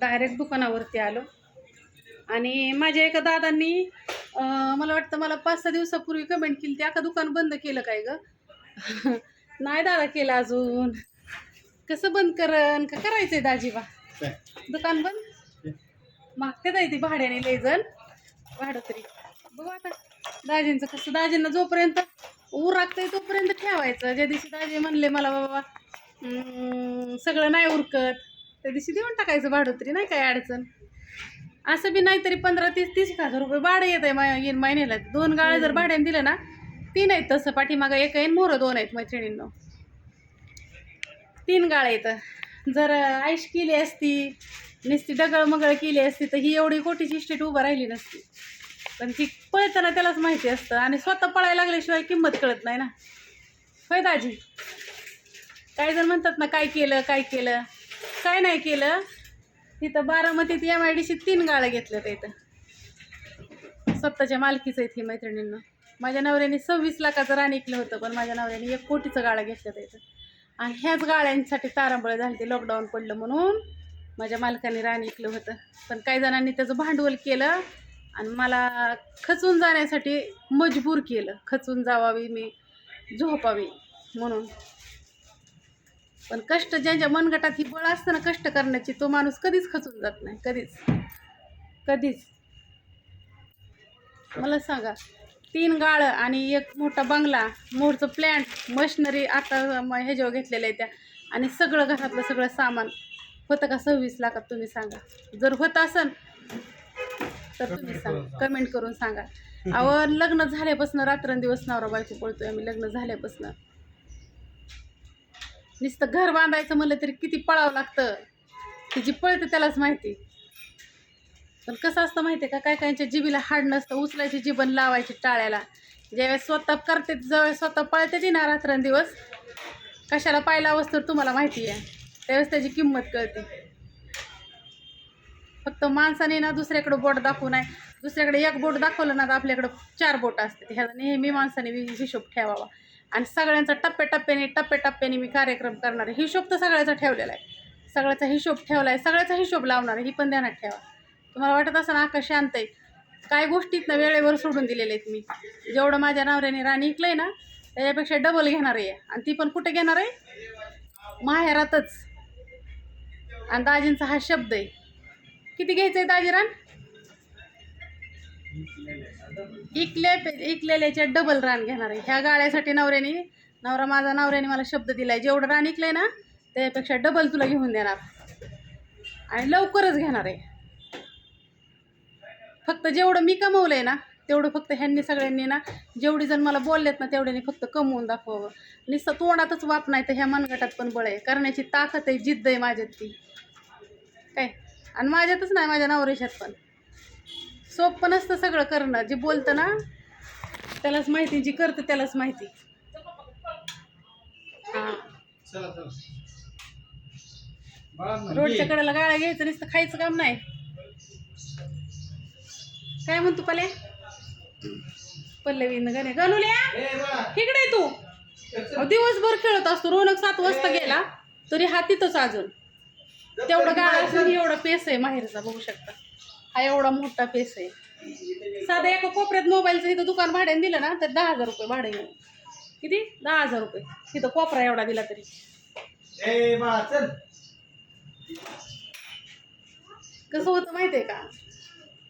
Direct दुकानावरती आलो. आणि माझ्या एका दादांनी मला वाटतं मला पाच सहा दिवसापूर्वी कमेंट केली ते अका दुकान बंद केलं काय ग? नाही दादा केलं अजून. कसं बंद करन? का करायचंय दाजीबा? दुकान बंद. मागते जाय ती भाड्याने लय जण. भाडं तरी. बघू आता. दाजींचं कसं? दाजींना जोपर्यंत उरागतंय तोपर्यंत ठेवायचं. ज्या दिवशी दाजी म्हणले मला बाबा सगळं नाही उरकत. त्या दिवशी देऊन टाकायचं भाडं तरी नाही काय अडचण? असं बी नाही तरी पंधरा तीस तीस एक हजार रुपये भाडं येत आहे मा येईन महिन्याला. दोन गाळं जर भाड्याने दिलं ना तीन आहेत तसं पाठीमागं एक आहे मोरं दोन आहेत मैत्रिणींनो तीन गाळं येतं. जर ऐश केली असती नुसती डगळ मगळ केली असती तर ही एवढी कोटीची इस्टेट उभं राहिली नसती. पण ती पळताना त्यालाच माहिती असतं आणि स्वतः पळायला लागल्याशिवाय किंमत कळत नाही ना. होय दाजी? काही जण म्हणतात ना काय केलं काय केलं? काय नाही केलं. तिथं बारामतीत एम आय डी सी तीन गाळं त्या इथं. स्वतःच्या मालकीचं आहेत ही मैत्रिणींना. माझ्या नवऱ्याने सव्वीस लाखाचं रान ऐकलं होतं पण माझ्या नवऱ्याने एक कोटीचं गाळं घेतलं इथं. आणि ह्याच गाळ्यांसाठी तारांबळ झाली ते लॉकडाऊन पडलं म्हणून माझ्या मालकाने रान ऐकलं होतं. पण काही जणांनी त्याचं भांडवल केलं आणि मला खचून जाण्यासाठी मजबूर केलं. खचून जावावी मी झोपावी म्हणून. पण कष्ट ज्यांच्या मनगटात ही बळ असतं ना कष्ट करण्याची तो माणूस कधीच खचून जात नाही कधीच. कधीच. मला सांगा तीन गाळं आणि एक मोठा बंगला मोरचं प्लॅन्ट मशिनरी आता ह्याच्यावर घेतलेल्या आहे त्या आणि सगळं घरातलं सगळं सामान होतं का सव्वीस लाखात तुम्ही सांगा? जर होत असन तर तुम्ही सांगा. कमेंट करून सांगा. अहो लग्न झाल्यापासून रात्रंदिवस नवरा बायको पळतोय आम्ही लग्न झाल्यापासून. नुसतं घर बांधायचं म्हणलं तरी किती पळावं लागतं. तिची पळते त्यालाच माहिती. पण कसं असतं माहिती आहे का? काय काहींच्या जिबीला हाड नसतं उचलायची जीवन लावायची टाळ्याला. ज्यावेळेस स्वतः करते ज्यावेळेस स्वतः पळतेच ना रात्रंदिवस कशाला पाहिला तर तुम्हाला माहिती आहे. त्यावेळेस त्याची किंमत कळते. फक्त माणसाने ना दुसऱ्याकडे बोट दाखवू नये. दुसऱ्याकडे एक बोट दाखवलं ना तर आपल्याकडं चार बोट असते ह्याचा नेहमी माणसाने हिशोब ठेवावा. आणि सगळ्यांचा टप्प्याटप्प्याने टप्प्याटप्प्याने मी कार्यक्रम करणार आहे. हिशोब तर सगळ्याचा ठेवलेला आहे. सगळ्याचा हिशोब ठेवला आहे सगळ्याचा हिशोब लावणार आहे. ही पण ध्यानात ठेवा. तुम्हाला वाटत असं ना आकाश शांत आहे. काय गोष्टीत ना वेळेवर सोडून दिलेले आहेत मी. जेवढं माझ्या नवऱ्याने राणी आहे ना त्याच्यापेक्षा डबल घेणार आहे. आणि ती पण कुठे घेणार आहे? माहेरातच. आणि दाजींचा हा शब्द आहे. किती घ्यायचं आहे दाजीरान इकले इकलेल्याच्या डबल रान घेणार आहे. ह्या गाळ्यासाठी नवऱ्याने नवरा माझा नवऱ्याने मला शब्द दिलाय. जेवढं रान इकलंय ना त्यापेक्षा डबल तुला घेऊन देणार. आणि लवकरच घेणार आहे. फक्त जेवढं मी कमवलंय ना तेवढं फक्त ह्यांनी सगळ्यांनी ना जेवढी जण मला बोललेत ना तेवढ्याने फक्त कमवून दाखवावं. नुसतं तोंडातच वाप नाही तर ह्या मनगटात पण बळ आहे. करण्याची ताकद आहे जिद्द आहे माझ्यात ती काय? आणि माझ्यातच नाही माझ्या नवरेशात पण. सोपं नसतं सगळं करणं. जे बोलतं ना त्यालाच माहिती जी करतं त्यालाच माहिती. रोडच्या कडेला गाळ्या घ्यायचं नुसतं खायचं काम नाही. काय म्हणतो पले पल्लवीनं गाणे. गणुल्या तिकडे तू. दिवसभर खेळत असतो रोनक सात वाजता गेला तरी हा तिथंच अजून. तेवढं गाळा असून एवढा पेस आहे माहेरचा बघू शकता. हा एवढा मोठा पेस आहे. साधं एका कोपऱ्यात मोबाईलचं इथं दुकान भाड्याने दिलं ना तर दहा हजार रुपये भाडं येईल किती? दहा हजार रुपये. तिथं कोपरा एवढा दिला तरी. कसं होतं माहिती आहे का?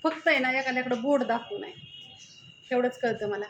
फक्त आहे ना एखाद्याकडं बोर्ड दाखवू नये तेवढंच कळतं मला.